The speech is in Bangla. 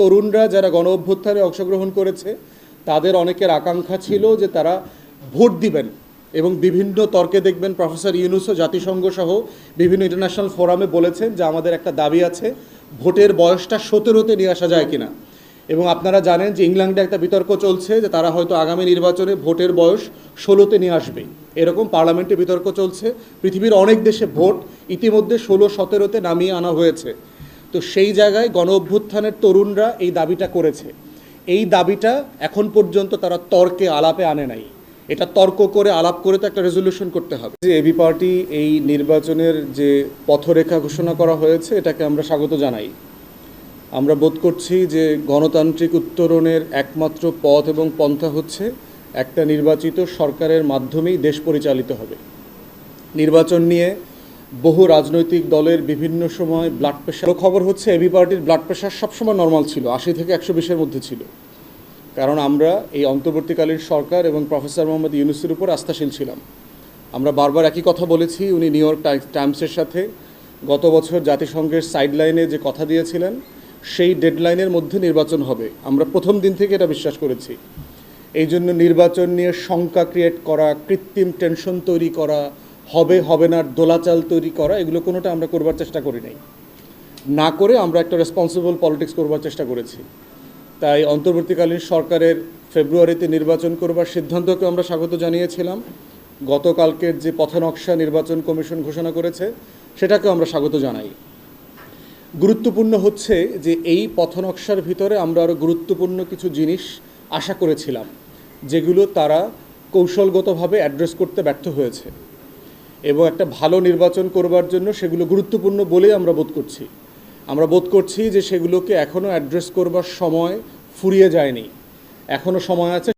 তরুণরা যারা গণ অভ্যুত্থানে অংশগ্রহণ করেছে, তাদের অনেকের আকাঙ্ক্ষা ছিল যে তারা ভোট দিবেন এবং বিভিন্ন তর্কে দেখবেন প্রফেসর ইউনুসও জাতিসংঘ সহ বিভিন্ন ইন্টারন্যাশনাল ফোরামে বলেছেন যে আমাদের একটা দাবি আছে, ভোটের বয়সটা সতেরোতে নিয়ে আসা যায় কিনা। এবং আপনারা জানেন যে ইংল্যান্ডে একটা বিতর্ক চলছে যে তারা হয়তো আগামী নির্বাচনে ভোটের বয়স ষোলোতে নিয়ে আসবে এরকম পার্লামেন্টে বিতর্ক চলছে, পৃথিবীর অনেক দেশে ভোট ইতিমধ্যে ষোলো সতেরোতে নামিয়ে আনা হয়েছে। তো সেই জায়গায় গণ অভ্যুত্থানের তরুণরা এই দাবিটা করেছে। এই দাবিটা এখন পর্যন্ত তারা তর্কে আলাপে আনে নাই। এটা তর্ক করে, আলাপ করে তো একটা রেজলিউশন করতে হবে। যে এবি পার্টি এই নির্বাচনের যে পথরেখা ঘোষণা করা হয়েছে, এটাকে আমরা স্বাগত জানাই। আমরা বোধ করছি যে গণতান্ত্রিক উত্তরণের একমাত্র পথ এবং পন্থা হচ্ছে একটা নির্বাচিত সরকারের মাধ্যমেই দেশ পরিচালিত হবে। নির্বাচন নিয়ে বহু রাজনৈতিক দলের বিভিন্ন সময় ব্লাড প্রেশার খবর হচ্ছে, এবি পার্টির ব্লাড প্রেশার সবসময় নর্মাল ছিল, আশি থেকে একশো বিশের মধ্যে ছিল। কারণ আমরা এই অন্তর্বর্তীকালীন সরকার এবং প্রফেসর মোহাম্মদ ইউনুসের উপর আস্থাশীল ছিলাম। আমরা বারবার একই কথা বলেছি, উনি নিউ ইয়র্ক টাই- টাইমসের সাথে গত বছর জাতিসংঘের সাইডলাইনে যে কথা দিয়েছিলেন, সেই ডেডলাইনের মধ্যে নির্বাচন হবে। আমরা প্রথম দিন থেকে এটা বিশ্বাস করেছি। এই জন্য নির্বাচন নিয়ে শঙ্কা ক্রিয়েট করা, কৃত্রিম টেনশন তৈরি করা হবে হবে না, দোলাচাল তৈরি করা, এগুলো কোনোটা আমরা করবার চেষ্টা করি নাই। না করে আমরা একটা রেসপন্সিবল পলিটিক্স করবার চেষ্টা করেছি। তাই অন্তর্বর্তীকালীন সরকারের ফেব্রুয়ারিতে নির্বাচন করবার সিদ্ধান্তকে আমরা স্বাগত জানিয়েছিলাম। গতকালকের যে পথনকশা নির্বাচন কমিশন ঘোষণা করেছে, সেটাকে আমরা স্বাগত জানাই। গুরুত্বপূর্ণ হচ্ছে যে এই পথনকশার ভিতরে আমরা আরও গুরুত্বপূর্ণ কিছু জিনিস আশা করেছিলাম, যেগুলো তারা কৌশলগতভাবে অ্যাড্রেস করতে ব্যর্থ হয়েছে। এবং একটা ভালো নির্বাচন করবার জন্য সেগুলো গুরুত্বপূর্ণ বলেই আমরা বোধ করছি। আমরা বোধ করছি যে সেগুলোকে এখনও অ্যাড্রেস করবার সময় ফুরিয়ে যায়নি। এখনও সময় আছে